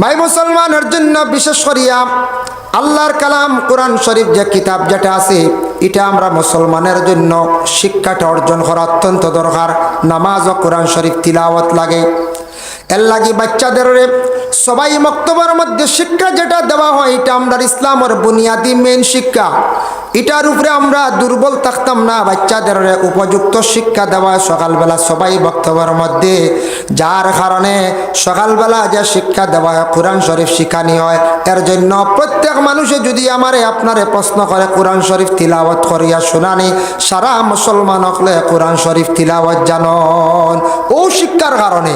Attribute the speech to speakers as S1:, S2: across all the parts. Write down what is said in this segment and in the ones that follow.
S1: ভাই মুসলমানের জন্য বিশেষ করিয়া আল্লাহর কালাম কোরআন শরীফ যে কিতাব যেটা আছে, এটা আমরা মুসলমানের জন্য শিক্ষাটা অর্জন করা অত্যন্ত দরকার। নামাজ ও কোরআন শরীফ তিলাওয়াত লাগে। এর লাগি বাচ্চাদের সবাই মক্তবের মধ্যে শিক্ষা যেটা দেওয়া হয়, এটা আমরা ইসলামের বুনিয়াদি মেন শিক্ষা। এটার উপরে আমরা দুর্বল থাকতাম না, বাচ্চাদের উপযুক্ত শিক্ষা দেওয়া সকালবেলা সবাই বক্তব্যের মধ্যে। যার কারণে সকালবেলা যে শিক্ষা দেওয়া হয়, কোরআন শরীফ শিখানি হয়, এর জন্য প্রত্যেক মানুষে যদি আমারে আপনারে প্রশ্ন করে, কোরআন শরীফ তিলাওয়াত করিয়া শুনানি, সারা মুসলমান হকলে কোরআন শরীফ তিলাওয়াত জানন। ও শিক্ষার কারণে।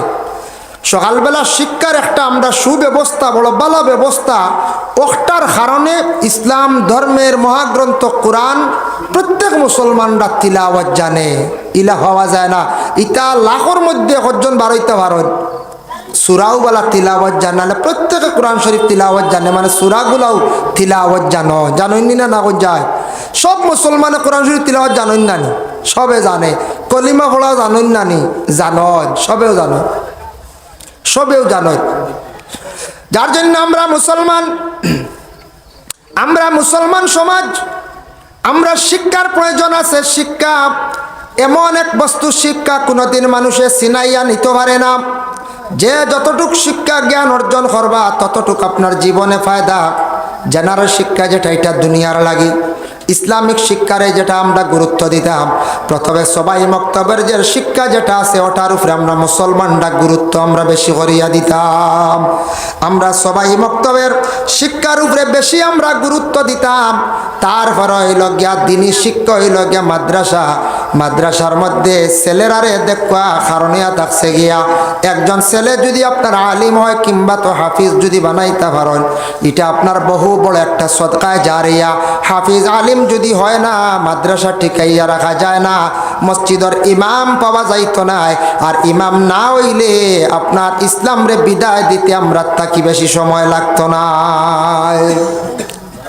S1: সকালবেলা শিক্ষার একটা আমরা সুব্যবস্থা, বড় ভালো ব্যবস্থা। ওটার কারণে ইসলাম ধর্মের মহাগ্রন্থ কোরআন প্রত্যেক মুসলমানরা তিলাওয়াত জানে। ইলা হওয়া যায় না। ইটা লাখর মধ্যে একজন বারোইতে পারেন সুরাও বলা তিলাওয়াত জানালে প্রত্যেকে কোরআন শরীফ তিলাওয়াত জানে। মানে সুরাগুলাও তিলাওয়াত জানো। জানোই না না যায়? সব মুসলমানে কোরআন শরীফ তিলাওয়াত জানোই না নি? সবে জানে। কলিমা পড়া জানোই না নি? জানো। সবেও জানো। সবেও জানো যার জন্য আমরা মুসলমান আমরা মুসলমান সমাজ, আমরা শিক্ষার প্রয়োজন আছে। শিক্ষা এমন এক বস্তু, শিক্ষা কোনোদিন মানুষে সিনাইয়া নিতে পারে না। যে যতটুক শিক্ষা জ্ঞান অর্জন করবা, ততটুক আপনার জীবনে ফায়দা। জেনারেল শিক্ষা যেটা, এটা দুনিয়ার লাগে। ইসলামিক শিক্ষারে যেটা আমরা গুরুত্ব দিতাম, প্রথমে সবাই মক্তবের যে শিক্ষা যেটা আছে, ওটার উপরে আমরা মুসলমানরা গুরুত্ব আমরা বেশি করিয়া দিতাম। আমরা সবাই মক্তবের শিক্ষার উপরে বেশি আমরা গুরুত্ব দিতাম। তারপর হইল গিয়া দিনী শিক্ষা, হইল গিয়া মাদ্রাসা। মাদ্রাসার মধ্যে ছেলেরারে দেখা কারণিয়া থাকছে গিয়া। একজন ছেলে যদি আপনার আলিম হয়, কিংবা তো হাফিজ যদি বানাইতে পারেন, এটা আপনার বহু বড় একটা সদকায় জারিয়া। হাফিজ আলিম যদি হয় না, মাদ্রাসা টিকাইয়া রাখা যায় না, মসজিদর ইমাম পাওয়া যাইত না। আর ইমাম না হইলে আপনার ইসলামরে বিদায় দিতে আমরা তাকি বেশি সময় লাগতো না।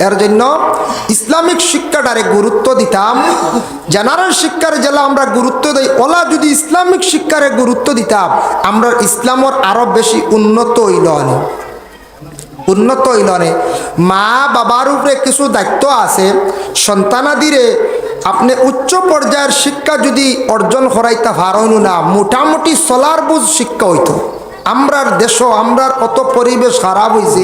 S1: এর জন্য ইসলামিক শিক্ষাটারে গুরুত্ব দিতাম। জেনারেল শিক্ষার জেলা আমরা গুরুত্ব দিই। ওলা যদি ইসলামিক শিক্ষারে গুরুত্ব দিতাম, আমরা ইসলামর আরও বেশি উন্নত হইল উন্নত হইলনে মা বাবার উপরে কিছু দায়িত্ব আছে। সন্তানাদিরে আপনি উচ্চ পর্যায়ের শিক্ষা যদি অর্জন করাইতে পারেন না, মোটামুটি চলার বুঝ শিক্ষা হইতো। আমরার দেশ, আমরার কত পরিবেশ খারাপ হয়েছে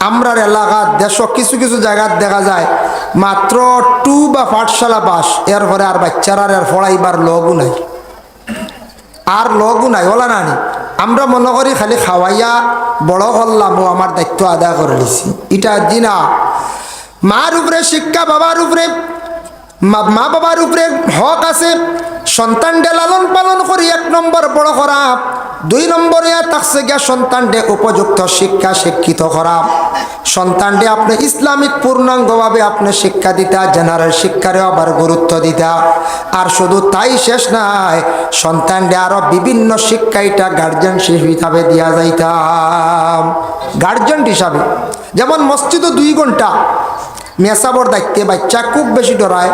S1: আমরার এলাকার দেশ, কিছু কিছু জায়গার দেখা যায়, মাত্র টু বা পাঠশালা পাস। এরপরে আর বাচ্চারা আর পড়াইবার লগও নাই। আর লগও নাই, ওলা নানি। আমরা মনে করি খালি খাওয়াইয়া বড় করলাম, ও আমার দায়িত্ব আদায় করে নিছি। এটা দিনা মার উপরে শিক্ষা, বাবার উপরে, মা- বাবার উপরে হক আছে। সন্তানকে লালন পালন করি, এক নম্বর বড় করা। দুই নম্বরে থাকছে গিয়া সন্তানডে উপযুক্ত শিক্ষা শিক্ষিত করা। সন্তানডে আপনি ইসলামিক পূর্ণাঙ্গভাবে আপনি শিক্ষা দিতা জেনারেল শিক্ষারে আবার গুরুত্ব দিতা। আর শুধু তাই শেষ নাই সন্তানডে আরও বিভিন্ন শিক্ষা এটা গার্জেনশিপ হিসাবে দিয়া যাইতাম গার্জেন হিসাবে। যেমন মসজিদও দুই ঘণ্টা মেসাবর দায়িত্বে বাচ্চা খুব বেশি ডরায়।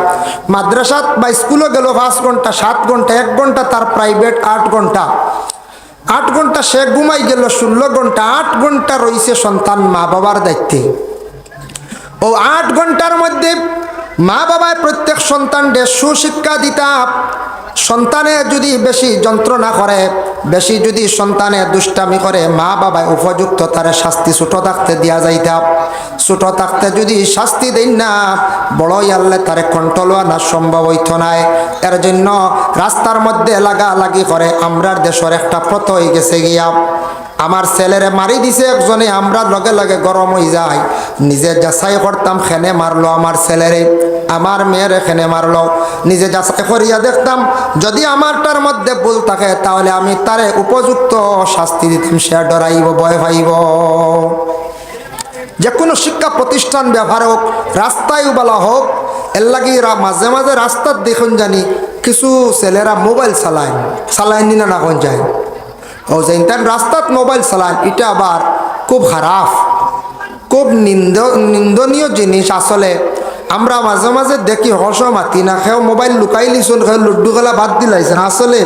S1: মাদ্রাসাত বা স্কুলে গেল পাঁচ ঘণ্টা সাত ঘণ্টা এক ঘণ্টা তার প্রাইভেট আট ঘণ্টা আট ঘণ্টা সে ঘুমাই গেল, ষোলো ঘণ্টা, আট ঘণ্টা রয়েছে সন্তান মা বাবার দায়িত্বে। ও আট ঘণ্টার মধ্যে মা বাবায় প্রত্যেক সন্তানকে সুশিক্ষা দিতা। সন্তানে যদি বেশি যন্ত্রণা করে, বেশি যদি সন্তানে দুষ্টামি করে, মা বাবায় উপযুক্ত তারে শাস্তি ছোট থাকতে দেওয়া যাইতা। ছোট থাকতে যদি শাস্তি দেন না, বড়ই আল্লে তারে কন্ট্রোল আনা সম্ভব হইত নাই। এর জন্য রাস্তার মধ্যে লাগা লাগি করে, আমরার দেশের একটা পথ হয়ে গেছে গিয়া। আমার ছেলেরে মারি দিছে একজনে, আমরা লগে লগে গরম হয়ে যায় নিজে যাচাই করতাম, খেনে মারলো আমার ছেলেরে। আমার মেয়ের এখানে মারলো। নিজে যাচাই করিয়া দেখতাম, যদি আমারটার মধ্যে ভুল থাকে, তাহলে আমি তারে উপযুক্ত শাস্তি দিতাম, সে ডরাইব, ভয় পাইব। যে কোনো শিক্ষা প্রতিষ্ঠান, ব্যবহার হোক, রাস্তায় বলা হোক, এর লাগি মাঝে মাঝে রাস্তার দেখুন জানি, কিছু ছেলেরা মোবাইল চালায় চালায় না না যায়। তার রাস্তাত মোবাইল চালান এটা আবার খুব খারাপ খুব নিন্দ নিন্দনীয় জিনিস আসলে আমরা মাঝে মাঝে দেখি হস মাতি না খেয়েও মোবাইল লুকাই লিছুন খেয়ে লুড্ডু খেলা বাদ দিলাইছেন আসলে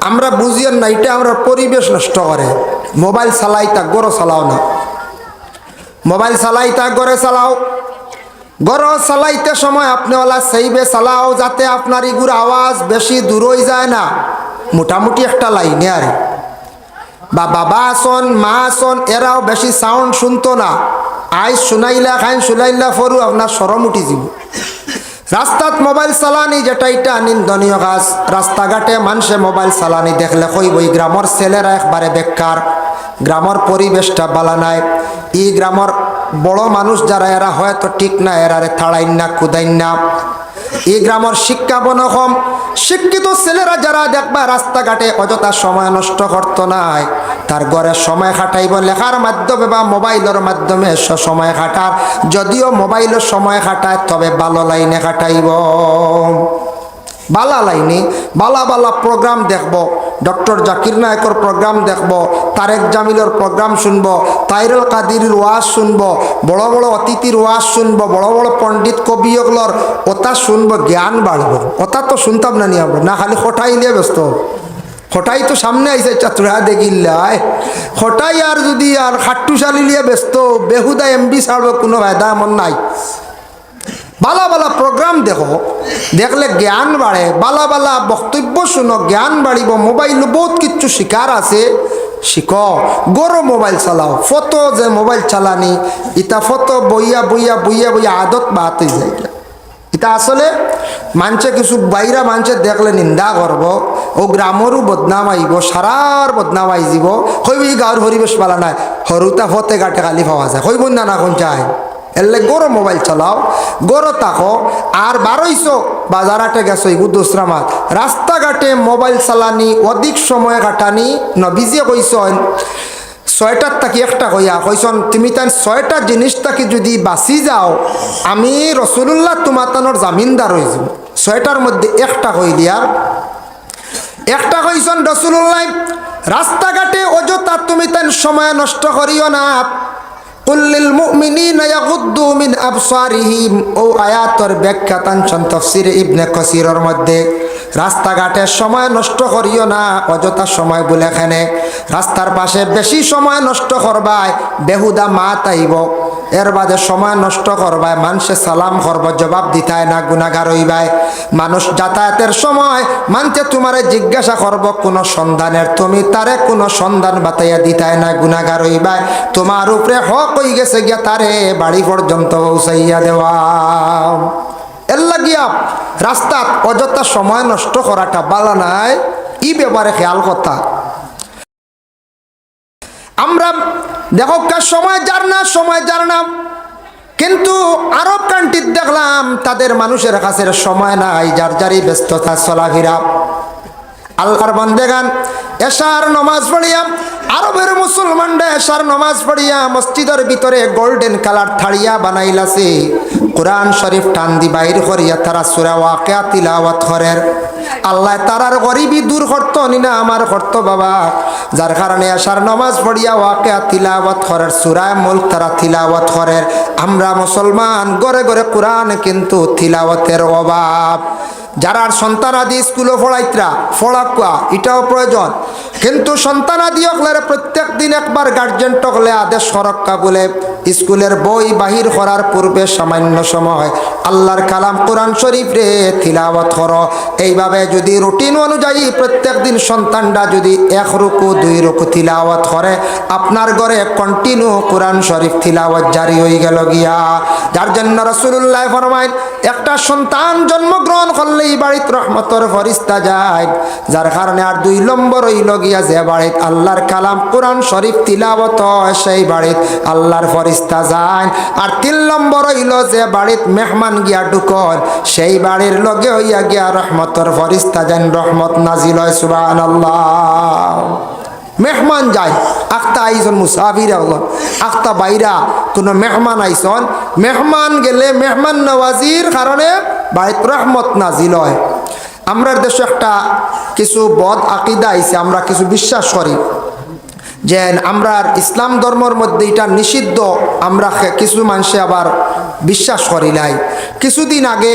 S1: আমরা বুঝিয়েন না এটা আমরা পরিবেশ নষ্ট করে মোবাইল চালাই তা গরো চালাও না মোবাইল চালাই তা গড়ে চালাও গড় চালাইতে সময় আপনি ওলা সেইবে চালাও যাতে আপনার ইগুর আওয়াজ বেশি দূর হয়ে যায় না মোটামুটি একটা লাইনে আর বা বাবা আসন, মা আসন, এরাও বেশি সাউন্ড শুনতো না। আইস শুনাইলা খাইন শুনাইলা, ফরু আপনার সরম উঠি যাব। রাস্তাত মোবাইল চালানি যেটা, এটা নিন্দনীয় কাজ। রাস্তাঘাটে মানুষে মোবাইল চালানি দেখলে কইব এই গ্রামের ছেলেরা একবারে বেকার গ্রামের পরিবেশটা বালা নাই। ই গ্রামের বড় মানুষ যারা, এরা হয়তো ঠিক না, এরারে থাড়াইন না কুদাইন না। এই গ্রামের শিক্ষা বনকম শিক্ষিত ছেলেরা যারা দেখবা রাস্তাঘাটে অযথা সময় নষ্ট করত নাই, তার ঘরে সময় খাটাইব লেখার মাধ্যমে বা মোবাইলের মাধ্যমে সময় খাটার। যদিও মোবাইলের সময় খাটায়, তবে ভালো লাইনে খাটাইব। বালা লাইনে, বালা বালা প্রোগ্রাম দেখব, ডক্টর জাকির নায়কর প্রোগ্রাম দেখব, তারেক জামিলের প্রোগ্রাম শুনব, তাইরুল কাদির ওয়াজ শুনব, বড় বড় অতিথির ওয়াজ শুনব, বড় বড় পণ্ডিত কবিয়গুলোর ওটা শুনব, জ্ঞান বাড়ব ওটা তো শুনতাম না নিয়ে না খালি নিয়ে ব্যস্ত হঠাই তো সামনে আইসে চাতুরা দেখিল্লাই। হঠাই আর যদি আর খাট্টু শালি লিয়ে ব্যস্ত বেহুদা এমবি ছাড়ব কোনো ফায়দা এমন নাই। বালা বালা প্রোগ্রাম দেখো। দেখলে জ্ঞান বাড়ে বালা বালা বক্তব্য শুনো, জ্ঞান বাড়িব মোবাইল বহুত কিচ্ছু শিকার আছে। শিখ গরো মোবাইল চালাও, ফটো যে মোবাইল চালানি ইতা ফটো বইয়া বইয়া বইয়া বইয়া আদত বাত হয়ে যায়। এটা আসলে মানুষে কিছু বাইরা মানুষে দেখলে নিন্দা করব ও গ্রামরও বদনাম আইব সারার বদনাম আই যাব। হইব এই গাঁর পরিবেশ পালা নাই। সৰুতা ফতে গাটে কালি পাওয়া যায়। হইব না না কোন চাই? এলে গরো মোবাইল চালাও, গরো তাকো, আর বারোইশ বাজারাটে গেছো ইগু দোসরা মাত রাস্তাঘাটে মোবাইল চালানি, অধিক সময় কাটানি নবীজে কইসন ছয়টার তাকি একটা কইয়া কইসন তুমি তাই ছয়টা জিনিস তাকি যদি বাঁচি যাও, আমি রসুল্লাহ তোমাতানোর জামিনদার হয়ে যাব ছয়টার মধ্যে একটা কই দিয়া। একটা কইসন রসুল্লাহ রাস্তাঘাটে অযথা তুমি তাই সময় নষ্ট করিও না। কুল্লিল মুমিনিনা ইয়াগুদ্দু মিন আবসারিহিম। ও আয়াতর ব্যাখ্যা তানছন তফসির ইবনে কসিরর মধ্যে। রাস্তাঘাটে সময় নষ্ট করিও না, অযথা সময় বলে এখানে রাস্তার পাশে বেশি সময় নষ্ট করবায় বেহুদা মা তাইব এর বাদে সময় নষ্ট করবায় মানুষে সালাম করব, জবাব দিতায় না, গুণাগার হইবায় মানুষ যাতায়াতের সময় মানতে তোমারে জিজ্ঞাসা করব, কোনো সন্ধানের, তুমি তারে কোনো সন্ধান বাতাইয়া দিতায় না, গুণাগার হইবায় তোমার উপরে হক হয়ে গেছে গিয়া তারে বাড়ি পর্যন্ত পৌঁছাইয়া দেওয়া। এর লাগিয়া রাস্তাত অযথা সময় নষ্ট করাটা বালা নাই, ই ব্যাপারে খেয়াল কথা আমরা দেখো সময় যার না, সময় যার না। কিন্তু আরব কান্ট্রির দেখলাম, তাদের মানুষের কাছে সময় নাই, যার যারই ব্যস্ততা, চলাফেরা। আল্লাহর বন্দেগান, এশার নমাজ পড়িয়া, আরবের মুসলমানরা এশার নমাজ পড়িয়া, মসজিদের ভিতরে গোল্ডেন কালার থাড়িয়া বানাইলাছে। কোরআন শরীফ টান দি বাইর করিয়া তারা সুরা ওয়াকিয়া তিলাওয়াত করের আল্লাহ তারার গরিবি দূর করতো নি না আমার করতো বাবা। যার কারণে এশার নমাজ পড়িয়া ওয়াকিয়া তিলাওয়াত করের সুরায় মুল্ক তারা তিলাওয়াত করের আমরা মুসলমান, গড়ে গড়ে কোরআন কিন্তু তিলাওয়াতের অভাব। যারা সন্তান আদি স্কুলে পড়াইতরা, পড়াকুয়া, এটাও প্রয়োজন। কিন্তু সন্তান আদি অকলের প্রত্যেক দিন একবার গার্জেন টকলে আদেশ সরক্কা বলে। স্কুলের বই বাহির করার পূর্বে সামান্য সময় আল্লাহর কালাম কোরআন শরীফ রে তিলাওয়াত কর। এইভাবে যদি রুটিন অনুযায়ী প্রত্যেক দিন সন্তানরা যদি এক রুকু দুই রুকু তিলাওয়াত করে আপনার ঘরে কন্টিনিউ কোরআন শরীফ তিলাওয়াত জারি হয়ে গেল গিয়া। যার জন্য রসুল্লাহ ফরমাইন একটা সন্তান জন্মগ্রহণ করলেই বাড়িতে রহমতর ফরিস্তা যায়। যার কারণে আর দুই নম্বর হইল গিয়া যে বাড়িত আল্লাহর কালাম কোরআন শরীফ হয়, সেই বাড়িত আল্লাহর ফরিস্তা যায়। আর তিন নম্বর হইল যে বাড়িত মেহমান গিয়া ঢুকল সেই বাড়ির লগে হইয়া গিয়া রহমতর ফরিস্তা যান রহমত নাজিল হয় আল্লাহ মেহমান যায় আখতা আইসন মুসাফির হল আখতা বাইরা কোনো মেহমান আইসন, মেহমান গেলে মেহমান নওয়াজির কারণে বাড়িত রহমত নাজিল হয়। আমরা দেশে একটা কিছু বদ আকিদা আইছে, আমরা কিছু বিশ্বাস করি। যে আমরা ইসলাম ধর্মর মধ্যে এটা নিষিদ্ধ, আমরা কিছু মানুষে আবার বিশ্বাস করি নাই। কিছুদিন আগে,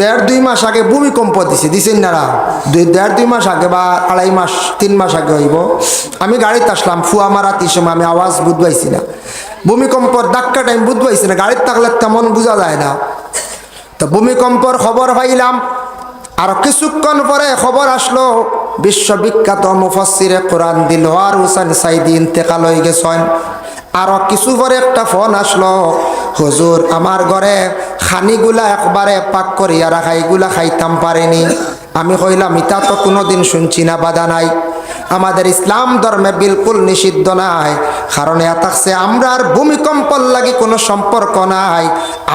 S1: দেড় দুই মাস আগে ভূমিকম্প দিছে, দিছেন না দুই দেড় দুই মাস আগে বা আড়াই মাস, তিন মাস আগে হইব। আমি গাড়িতে আসলাম, ফুয়া মারা সময় আমি আওয়াজ বুধবাইছি না। ভূমিকম্পর ধাক্কা টাইম বুধবাইছি না গাড়ির থাকলে তেমন বোঝা যায় না। তো ভূমিকম্পর খবর পাইলাম, আর কিছুক্ষণ পরে খবর আসলো বিশ্ববিখ্যাত মুফাসিরে কোরআন দিল আর হুসান সাইদি ইন্তেকাল হয়ে গেছেন। আরও কিছু পরে একটা ফোন আসলো, হুজুর, আমার ঘরে খানিগুলা একবারে পাক করিয়া রাখা, এগুলা খাইতাম পারেনি। আমি কইলাম ইতা তো কোনোদিন শুনছি না, বাধা নাই। আমাদের ইসলাম ধর্মে বিলকুল নিষিদ্ধ নাই। কারণ থাকছে আমরার ভূমিকম্পর লাগি কোনো সম্পর্ক নাই।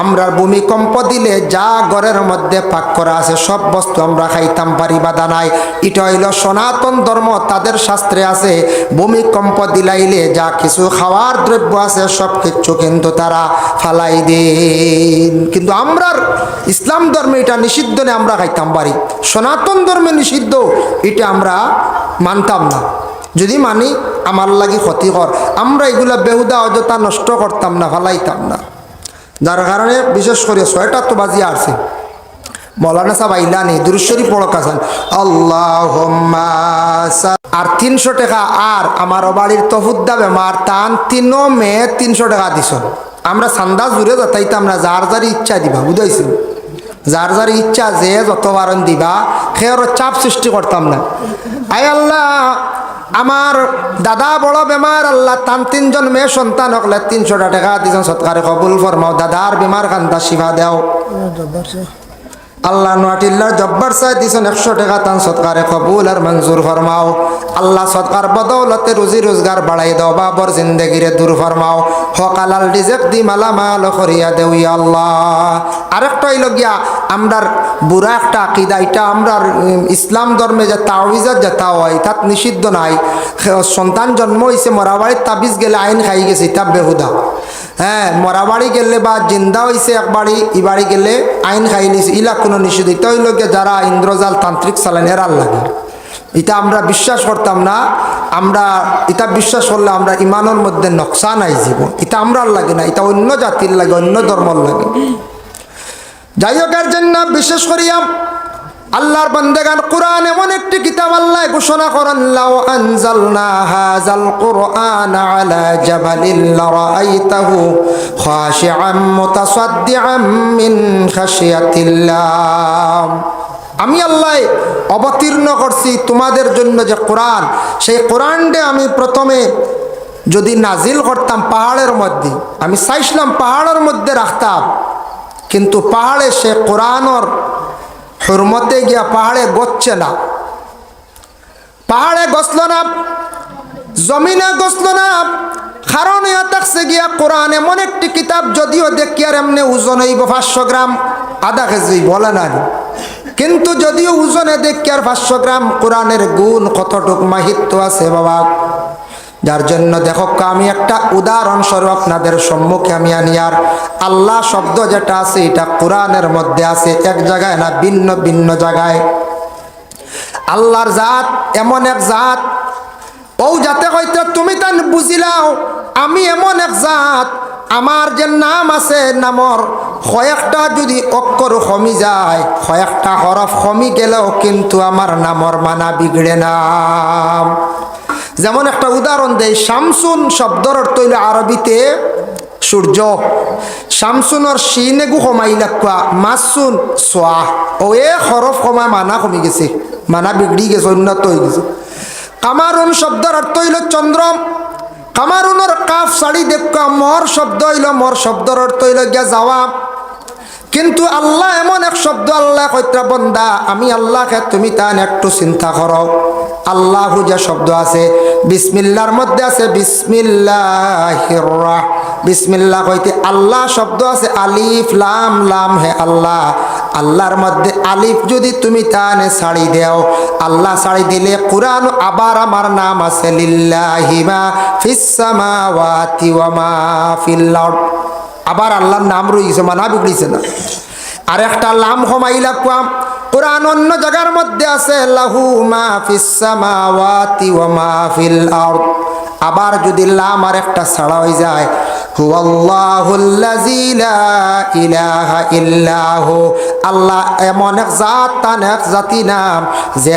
S1: আমরার ভূমিকম্প দিলে যা ঘরের মধ্যে পাক করা আছে, সব বস্তু আমরা খাইতাম পারি বাধা নাই। এটা হইল সনাতন ধর্ম, তাদের শাস্ত্রে আছে, ভূমিকম্প দিলাইলে যা কিছু খাওয়ার দ্রব্য আছে, সব কিছু কিন্তু তারা ফালাই দিন। কিন্তু আমরার ইসলাম ধর্মে এটা নিষিদ্ধ নেই, আমরা খাইতাম পারি সনাতন ধর্মে নিষিদ্ধ, এটা আমরা মানতাম না। যদি মানি আমার লাগি ক্ষতিকর আমরা এগুলা বেহুদা অযথা নষ্ট করতাম না, ফালাইতাম না। যার কারণে বিশেষ করে ছয়টা তো বাজি আসছে মৌলানা সাহেব আইলানি দুরুশ্বরী পড়ক আছেন। আল্লাহ আর তিনশো টাকা আর আমার বাড়ির তহুদ্দা বেমার তান তিন মে তিনশো টাকা দিছ। আমরা সান্দা জুড়ে যাতাইতাম না যার যার ইচ্ছা দিবা বুঝাইছেন যার যার ইচ্ছা যে যত বারণ দিবা খেয়ার চাপ সৃষ্টি করতাম না। আই আল্লাহ, আমার দাদা বড় বেমার, আল্লাহ তান তিনজন মেয়ে সন্তান হকলে তিনশোটা টাকা দিজন সৎকারে কবুল ফরমাও। দাদার বেমার কান্দা শিবা দেও। আল্লাহ নোয়াটিল্লার জব্বার সাহেব দিছেন একশো টাকা তান সৎকারে কবুল আর মঞ্জুর ফরমাও। আল্লাহ সৎকার বদৌলতে রুজি রোজগার বাড়াই দাও, বাবর জিন্দগিরে দূর ফরমাও। হকালাল রিজেক দি মালা মাল করিয়া দেউ আল্লাহ। আরেকটা হইল গিয়া, আমরার বুড়া একটা আকিদা, এটা আমরার ইসলাম ধর্মে যে তাওয়িজাত যে তাও হয় তাত নিষিদ্ধ নাই। সন্তান জন্ম হয়েছে মরাবাড়ির তাবিজ গেলে আইন খাই গেছে, এটা বেহুদা। হ্যাঁ মরাবাড়ি গেলে বা জিন্দা হয়েছে এক বাড়ি, ই বাড়ি গেলে আইন খাই নিছে। ইলা কোনো নিষেধ এটা হইল যারা ইন্দ্রজাল তান্ত্রিক চালান এরার লাগে। এটা আমরা বিশ্বাস করতাম না। আমরা এটা বিশ্বাস করলে আমরা ইমানের মধ্যে নকশা নাই জীব এটা আমরার লাগে না এটা অন্য জাতির লাগে, অন্য ধর্মর লাগে। যাই হোক জন্য বিশেষ করিয়া আল্লাহর বন্দেগান কোরআন এমন একটি কিতাব আল্লাহ ঘোষণা করেন লাউ আনজালনা হাযাল কুরআন আলা জাবালিন লারাআইতাহু খাশিআম মুতাসাদ্দিআম মিন খাশিয়াতিল্লাহ। আমি আল্লাহ অবতীর্ণ করছি তোমাদের জন্য যে কোরআন, সেই কোরআনটা আমি প্রথমে যদি নাজিল করতাম পাহাড়ের মধ্যে, আমি চাইছিলাম পাহাড়ের মধ্যে রাখতাম, কিন্তু পাহাড়ে সে কোরআনর হরমতে গিয়া পাহাড়ে গচ্ছে না। পাহাড়ে গছল না, জমিনে গছল না কারণ থাকছে গিয়া কোরআন এমন একটি কিতাব যদিও দেখিয়ার এমনি ওজন হইব পাঁচশো গ্রাম, আধা কেজি বলে না কিন্তু যদিও ওজনে দেখি আর পাঁচশো গ্রাম, কোরআনের গুণ কতটুক মাহিত্য আছে বাবা? যার জন্য দেখো আমি একটা উদাহরণস্বরূপ আপনাদের সম্মুখে আমি আনি, আর আল্লাহ শব্দ যেটা আছে, এটা কোরআনের মধ্যে আছে, এক জায়গায় না, ভিন্ন ভিন্ন জায়গায়। আল্লাহর জাত এমন এক জাত। ও, যাতে হয়তো তুমি তান বুঝিলাও, আমি এমন এক জাত। আমার যে নাম আছে, নামর কয়েকটা যদি অক্ষর কমি যায়, কয়েকটা হরফ কমি গেলেও কিন্তু আমার নামর মানা বিগড়ে নাম যেমন একটা উদাহরণ দেয় শামসুন শব্দর অর্থ হইল আরবিতে সূর্য। শামসুনর সিনেগু কমাই লাকুয়া মাসুন সোয়া। ও এ হরফ কমায় মানা কমি গেছে, মানা বিগড়ি গেছে, উন্নত হয়ে গেছে। কামারুন শব্দের অর্থ হইল চন্দ্র কামারুনের কাফ শাড়ি দেখা মর শব্দ হইল মর শব্দর অর্থ হইল গিয়া যাওয়া। কিন্তু আল্লাহ এমন এক শব্দ আল্লাহ কইত্রা, বন্দা, আমি আল্লাহকে তুমি তান একটু চিন্তা করো। আল্লাহ যে শব্দ আছে, বিসমিল্লার মধ্যে আছে বিসমিল্লাহ বিসমিল্লাহ কইতে আল্লাহ শব্দ আছে, আলিফ, লাম লাম, হে আল্লাহ। আল্লাহর মধ্যে আলিফ যদি তুমি তানে ছাড়ি দেও, আল্লাহ ছাড়ি দিলে কোরআন আবার আমার নাম আছে লিল্লাহিমা ফিসামাওয়াতি ওয়া মা ফিল আরদ। আবার আল্লাহর নাম রয়েছে মানা বিগড়িছে না। আর একটা লাম কমাইলা কুয়াম কোরআন অন্য জায়গার মধ্যে আছে, লাহু মা ফিস সামাওয়াতি ওয়া মা ফিল আরদ। আবার যদি লাম আর একটা ছাড়া হয়ে যায় আল্লাহ এমন এক জাত জাতি নাম, যে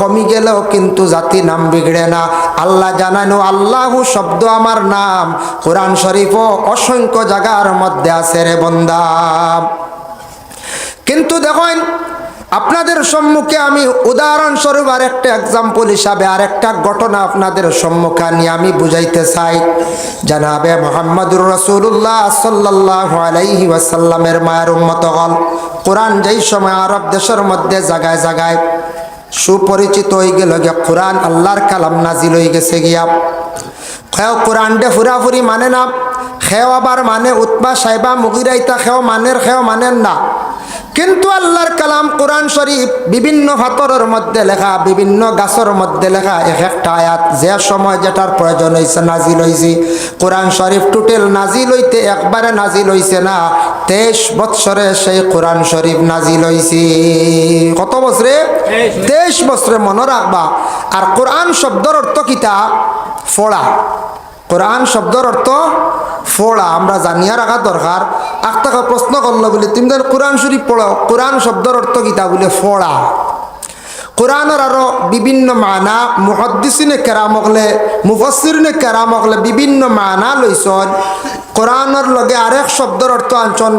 S1: কমি গেলেও কিন্তু জাতি নাম বিগড়ে না। আল্লাহ জানানো আল্লাহু শব্দ আমার নাম। কোরআন শরীফও অসংখ্য জায়গার মধ্যে আছে রে বন্দা। কিন্তু দেখেন, আপনাদের সম্মুখে আমি উদাহরণস্বরূপ আর একটা এক্সাম্পল হিসাবে আর একটা ঘটনা আপনাদের সম্মুখে নিয়ে আমি বুঝাইতে চাই। জানাবে মোহাম্মদুর রসুল্লাহ সাল্লাহ আলাইহি ওয়াসাল্লামের মায়ের উন্মত হল, কোরআন যেই সময় আরব দেশের মধ্যে জাগায় জাগায় সুপরিচিত হয়ে গেল গিয়া কোরআন আল্লাহর কালাম নাজিল হয়ে গেছে গিয়া। খেও কোরআন ডে ফুরাফুরি মানে না, খেও আবার মানে উৎপা সাইবা মুগিরাইতা, খেও মানের, খেও মানেন না। কিন্তু আল্লাহর কালাম কোরআন শরীফ বিভিন্ন ফাতরের মধ্যে লেখা বিভিন্ন গাছের মধ্যে লেখা এক একটা আয়াত যে সময় যেটার প্রয়োজন হয়েছে নাজিল হয়েছে কোরআন শরীফ টোটেল নাজিল হইতে একবারে নাজিল হইছে না তেইশ বৎসরে সেই কোরআন শরীফ নাজিল হয়েছে কত বছরে? তেইশ বছরে। মনে রাখবা আর কোরআন শব্দর অর্থ কিতা ফোড়া। কোরআন শব্দর অর্থ ফোড়া। আমরা জানিয়া রাখা দরকার আক্তাকে প্রশ্ন করল বলে তুমি যেন কোরআন শরীফ পড়ো, কোরআন শব্দর অর্থ কিতা বলে ফোড়া। কোরআনের আরও বিভিন্ন মানা, মুহদ্দিসিনে কেরামকলে মুফসিরিনে কেরামকলে বিভিন্ন মানা লইছন। কোরআনের লগে আরেক শব্দর অর্থ আনছন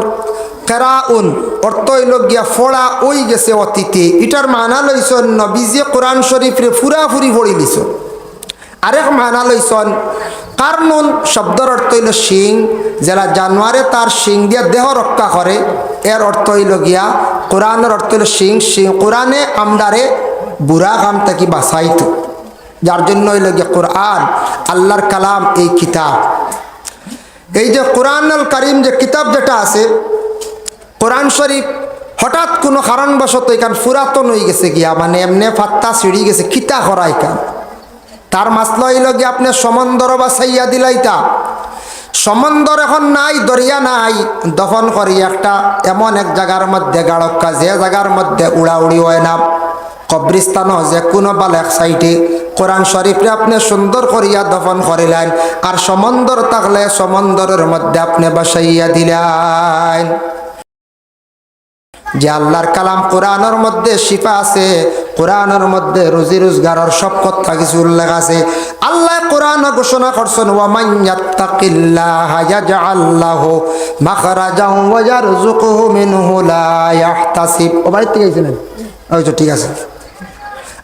S1: কেরাউন। অর্থ হইল গিয়া ফোড়া ওই গেছে অতীতে। এটার মানা লইছন নবীজে কোরআন শরীফরে ফুরাফুরি পড়ি লিছন। আরেক মানা লইছন কারনুন শব্দর অর্থ হইল শিং। যারা জানোয়ারে তার শিং দিয়া দেহ রক্ষা করে, এর অর্থ হইল গিয়া কোরআনের অর্থ হইল শিং। শিং কোরআনে আমদারে বুড়া কাম তাকি বাসাইত যার জন্য হইল গিয়া কোরআন, আল্লাহর কালাম এই কিতাব। এই যে কোরআন আল করিম যে কিতাব যেটা আছে, কোরআন শরীফ হঠাৎ কোনো কারণবশত এখান পুরাতন হয়ে গেছে গিয়া মানে এমনি ফাত্তা ছিঁড়ি গেছে কিতা করা এখান। তার মাসলা হইল গিয়ে আপনি সমন্দর বা সাইয়া দিলাইতা। সমন্দর এখন নাই, দরিয়া নাই, দফন করি একটা। এমন এক জায়গার মধ্যে গাড়ক্কা, যে জায়গার মধ্যে উড়াউড়ি হয় না। কবরিস্তানও যে কোনো বাল এক সাইডে। কোরআন শরীফে আপনি সুন্দর করিয়া দফন করিলেন, আর সমন্দর থাকলে সমন্দরের মধ্যে আপনি বসাইয়া দিলেন। যে আল্লাহর কালাম কোরআনের মধ্যে শিফা আছে কোরআনের মধ্যে রুজি রোজগারের সব কথা কিছু উল্লেখ আছে। আল্লাহ কোরআন ঘোষণা করছেন ও বাড়ি থেকে আইছিলেন ওই তো ঠিক আছে।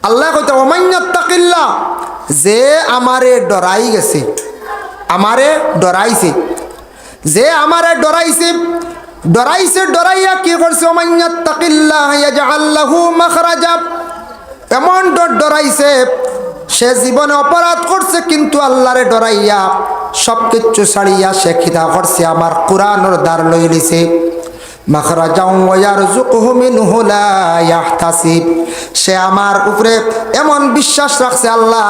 S1: আল্লাহ কইতে ওয়ামান ইয়াত্তাকিল্লাহ, যে আমারে ডরাই গেছে, আমারে ডরাইছে, যে আমারে ডরাইছে ডরাইছে, ডরাইয়া কি করছে? এমন ডর ডরাইছে, সে জীবনে অপরাধ করছে, কিন্তু আল্লাহরে ডরাইয়া সব কিছু ছাড়িয়া সে খিদা করছে। আমার কোরআনর দ্বার লই লিছে সে আমার উপরে এমন বিশ্বাস রাখছে, আল্লাহ,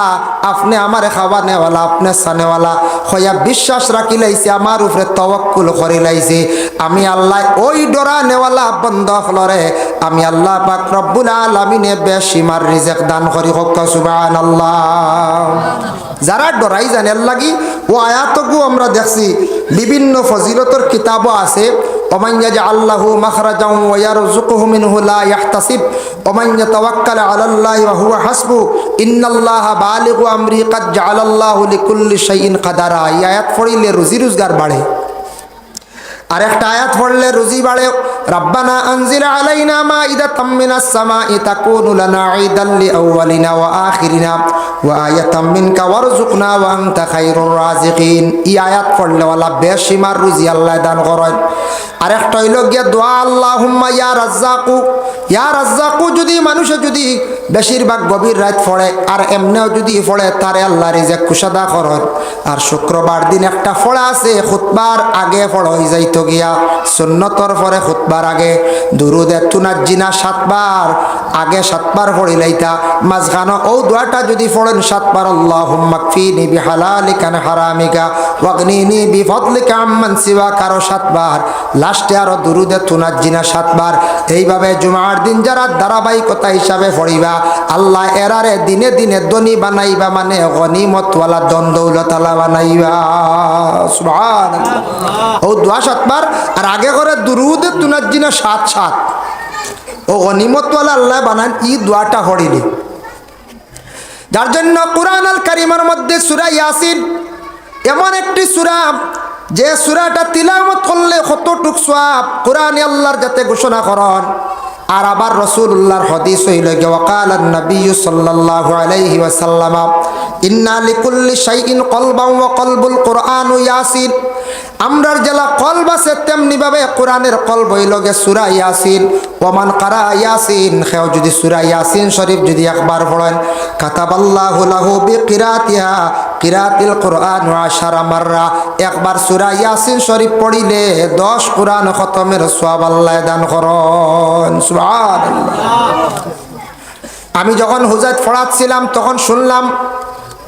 S1: আপনি আমার খাওয়া নেওয়ালা, আপনি সানেওয়ালা হইয়া বিশ্বাস রাখি লাইছে আমার উপরে তওয়াক্কুল করে লাইছে আমি আল্লাহ ওই ডরা নেওয়ালা বন্ধ হলরে, আমি আল্লাহ পাক রব্বুল আলামিনে বেশিমার রিজেক দান করি, হক সুবহানাল্লাহ। যারা ডরাই জানেন লাগি ও আয়াতকু আমরা দেখছি, বিভিন্ন ফজিলতর কিতাবও আছে। ومن يجعل له مخرجا ويرزقه منه لا يحتسب ومن يتوكل على الله وهو حسبه ان الله بالغ امره قد جعل الله لكل شيء قدرا এই আয়াত পড়লে রুজি রোজগার বাড়ে আর একটা আয়াত পড়লে রুজি বাড়ে রুজি ইয়া যদি মানুষে যদি বেশিরভাগ গভীর রাত পড়ে আর এমনেও যদি পড়ে, তারে আল্লাহ রিজেক কুশাদা করেন। আর শুক্রবার দিন একটা ফড়া আছে, খুতবার আগে ফড় হয়ে যাইতো গিয়া, সুন্নতর পরে খুতবার আগে। দুরুদে তুনাজিনা সাতবার, আগে সাতবার পড়িলাইতা মাঝখানো ও দোয়াটা যদি পড়েন সাতবার আল্লাহ হারামিকা আম্মান কারও সাতবার। লাস্টে আরও দুরুদে তুনার জিনা সাতবার। এইভাবে জুমার দিন যারা ধারাবাহিকতা হিসাবে পড়িবা, আল্লাহ এরারে দিনে দিনে দনি বানাইবা মানে গনিমতওয়ালা দ্বন্দ্বৌলতালা বানাইবা। ও দোয়া সাতবার, আর আগে করে দুরুদে তুনার জিনা সাত সাত। ও গনিমতওয়ালা আল্লাহ বানান ই দোয়াটা হরিলি যার জন্য কোরআন আল কারিমার মধ্যে সুরা ইয়াসিন এমন একটি সুরা, যে সুরাটা তিলামত করলে কতটুক সোয়াব কোরআন আল্লাহর যাতে ঘোষণা করন। আর আবার রসুল্লাহর হদিস হইল ওয়াকাল নবী সাল্লাল্লাহু আলাইহি ওয়াসাল্লাম, ইন্না লিকুল্লি শাইইন কলবাম ওয়া কলবুল কোরআন ইয়াসিন। আমরার জেলা কলব আছে তেমনি ভাবে কোরআনের কলব হইল গে সূরা ইয়াসিন, ওমান কারা ইয়াসিন খেও যদি সূরা ইয়াসিন শরীফ যদি একবার পড়েন, কাতাবাল্লাহু লাহু বিকিরাতিহা, কিরাতিল কোরআন আশারা মাররা, একবার সূরা ইয়াসিন শরীফ পড়িলে 10 কোরআন খতমের সওয়াব আল্লাহ দান করন। সুবহানাল্লাহ। আমি যখন হুজাত পড়াচ্ছিলাম, তখন শুনলাম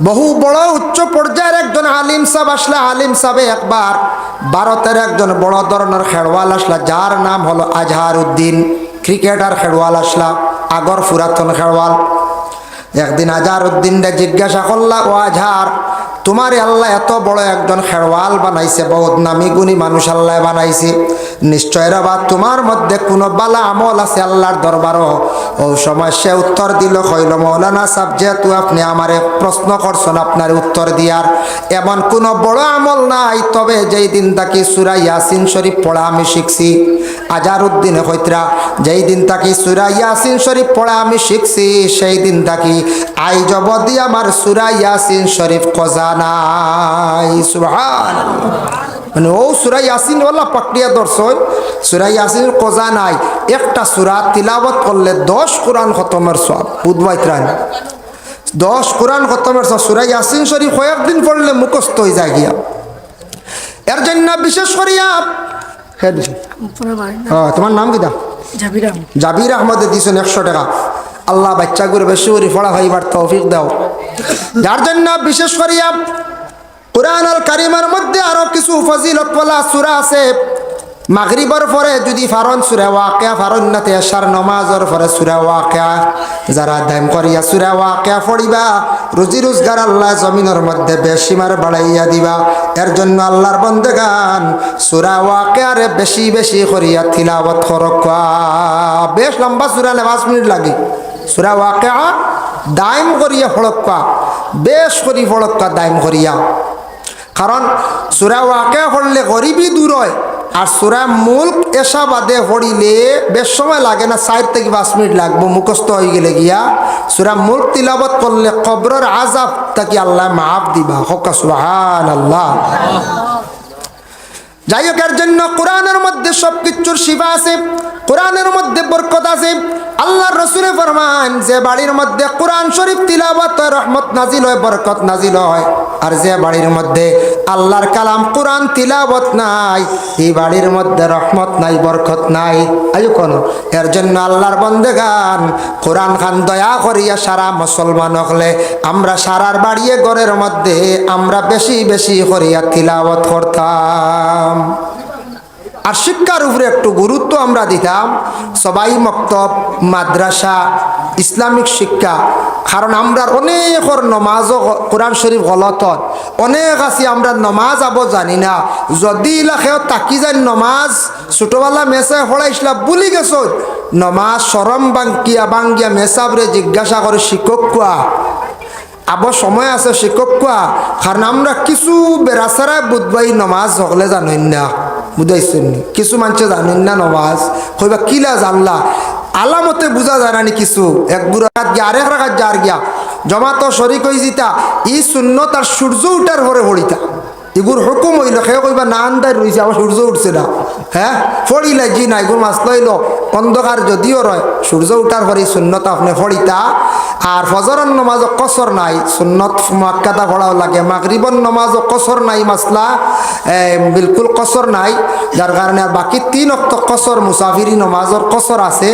S1: বহু বড় উচ্চ পর্যায়ের একজন আলিম সাহেব আসলা, আলিম সাহেবে একবার ভারতের একজন বড় ধরনের খেলোয়াল আসলা, যার নাম হলো আজহার উদ্দিন ক্রিকেটার খেলোয়াল আসলা, আগর পুরাতন খেলোয়াল একদিন আজহার উদ্দিনরে জিজ্ঞাসা করলা, ও আজহার, তোমার আল্লাহ এত বড় একজন খেরওয়াল বানাইছে, বহুত নামি গুণী মানুষ আল্লাহ বানাইছে। নিশ্চয় রবা তোমার মধ্যে কোনো বালা আমল আছে আল্লাহর দরবারও? ও সময় সে উত্তর দিল, কইল, মৌলানা সাহেব, যেহেতু আপনি আমারে প্রশ্ন করছেন আপনার উত্তর দিয়ার, এমন কোনো বড় আমল নাই। তবে যেই দিন তাকে সুরা ইয়াসিন শরীফ পড়া আমি শিখছি। আজার উদ্দিনে হইতরা যেই দিন তাকে সুরা ইয়াসিন শরীফ পড়া আমি শিখছি, সেই দিন তাকে আই জব জবদি আমার সুরা ইয়াসিন শরীফ কজা নাই। সুবহান মানে ও সুরা ইয়াসিন ওলা পাকড়িয়া দর্শন। সুরা ইয়াসিন কজা নাই। একটা সুরা তিলাবত করলে দশ কোরআন খতমের সব বুধবাইত্রান দশ কোরআন খতমের সব সুরা ইয়াসিন শরীফ কয়েকদিন পড়লে মুখস্থ হয়ে যায় গিয়া। এর জন্য বিশেষ করিয়া হ্যাঁ তোমার নাম
S2: জাবিরাম
S1: জাবির আহমদে। দিছেন একশো টাকা। আল্লাহ বাচ্চা করে বেশি করে ফড়া হইবার তৌফিক দাও। যার জন্য বিশেষ করিয়া কোরআন আল কারিমার মধ্যে আরও কিছু ফজিলতওয়ালা সুরা আছে। মাগরিবর পরে যদি ফারন সুরা ওয়াকিয়া, ফারন নাতে এশার নমাজর পরে সুরা ওয়াকিয়া, যারা দাম করিয়া সুরা ওয়াকিয়া পড়িবা, রুজি রোজগার আল্লাহ জমিনের মধ্যে বেশিমার বাড়াইয়া দিবা। এর জন্য আল্লাহর বন্দেগান সুরা ওয়াকিয়ারে বেশি বেশি করিয়া তিলাবত করকা বেশ লম্বা সুরা নে পাঁচ মিনিট লাগে। সুরা ওয়াকিয়া দাইম করিয়া ফড়ক্কা বেশ করি ফড়ক্কা দাইম করিয়া। কারণ সুরা ওয়াকে পড়লে গরিবই দূর হয়, আর সুরা মুল্ক এসা বাদে পড়িলে বেশ সময় লাগে না, চার থেকে পাঁচ মিনিট লাগবো, মুখস্থ হয়ে গেলে গিয়া। সুরা মুল্ক তিলাবত করলে কবরের আজাব তাকে আল্লাহ মাফ দিবা। হকা সুহান আল্লাহ যাই হোক, এর জন্য কোরআনের মধ্যে সব কিছুর শিফা আছে, কোরআনের মধ্যে বরকত আছে। আল্লাহর রসুলে ফরমান, যে বাড়ির মধ্যে কোরআন শরীফ তিলাবত রহমত নাজিল হয়, বরকত নাজিল হয়। আর যে বাড়ির মধ্যে আল্লাহর কালাম কোরআন তিলাবত নাই, এই বাড়ির মধ্যে রহমত নাই, বরকত নাই। আয়ু কোন? এর জন্য আল্লাহর বন্দেগান, কোরআন খান দয়া করিয়া সারা মুসলমান হলে আমরা সারার বাড়িয়ে ঘরের মধ্যে আমরা বেশি বেশি করিয়া তিলাবত করতাম। আর শিক্ষার উপরে একটু গুরুত্ব আমরা দিতাম। সবাই মক্তব, মাদ্রাসা, ইসলামিক শিক্ষা, কারণ আমরা অনেকর নমাজও কোরআন শরীফ গলত অনেক আছি, আমরা নমাজ আব জানি না। যদি ইলাকেও তাকি যান নমাজ, ছোটবেলা মেসে হড়াইছিলা বুলি গেছ? নমাজ সরম বাঙ্কিয়া বাঙ্গিয়া মেসাবরে জিজ্ঞাসা করে শিক্ষক কোয়া আবার সময় আছে শিক্ষক কোয়া কারণ আমরা কিছু বেড়াছাড়া বুধবাই নমাজ হকলে জানেন না। বুঝাইছেন? কিছু মানুষে জানেন না নবাজ কইবা কিলা জানলা? আলামতে বুঝা যায় না কিছু। এক বুড়াত গিয়া, আরেক রাখাত যার গিয়া জমা তো শরিক হয়ে জিতা, ই শূন্য তার সূর্য উঠার পরে হরিতা। এগুর হুকুম হইল সে কইবা না আন্দায় রয়েছে আমার সূর্য উঠছে না। হ্যাঁ? ফড়িলাই জি না এগুর মাছ লইল অন্ধকার যদিও রয়, সূর্য উঠার পরে সুন্নত আপনি ফড়িতা আর ফজরের নমাজও কসর নাই, সুন্নত মাক্কাদা পড়াও লাগে। মাগরিবর নমাজও কসর নাই মাসলা বিলকুল কসর নাই, যার কারণে আর বাকি তিন অক্ত কসর, মুসাফিরি নমাজর কসর আছে,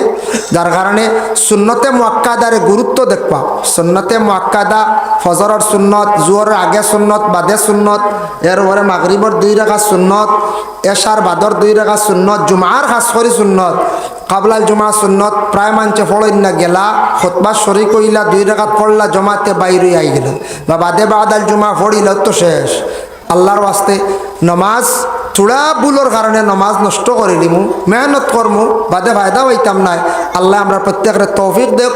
S1: যার কারণে সুন্নতে মোয়াক্কাদারে গুরুত্ব দেখবা। সুন্নতে মোয়াক্কাদা, ফজরের সুন্নত জুয়রের আগে সুন্নত, বাদে সুন্নত, এরপরে মাগরিবর দুই রেখা সুন্নত, এশার বাদর দুই রেখা সুন্নত, জুমার খাস করি সুন্নত। কাবলাল জমা সুন্নত প্রায় মানছে ফলইন না গেলা, খতবা সরি কইলা দুই রাখাত পড়লা, জমাতে বাইরে আই গেল। বা বাদে বাদাল জমা ফড়িল তো শেষ। আল্লাহর ওয়াস্তে নমাজ, চূড়া বুলোর কারণে নমাজ নষ্ট করে দিমু মেহনত করমু, বাদে ফায়দা হইতাম নাই। আল্লাহ আমরা প্রত্যেকের তৌফিক দেখ